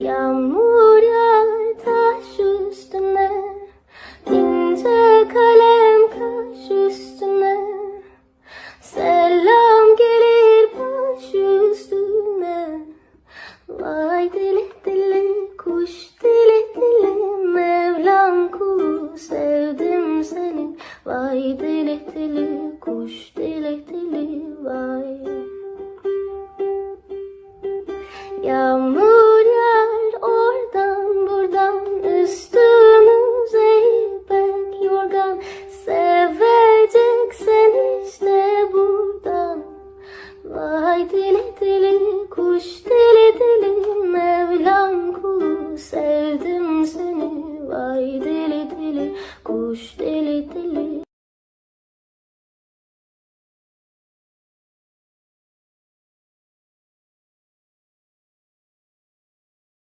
Yağmur yağar taş üstüne İnce kalem kaş üstüne. Selam gelir baş üstüne. Vay deli deli kuş deli deli. Mevlam kulu sevdim seni. Vay deli deli kuş deli deli. Vay. Yağmur Renkli kuşlar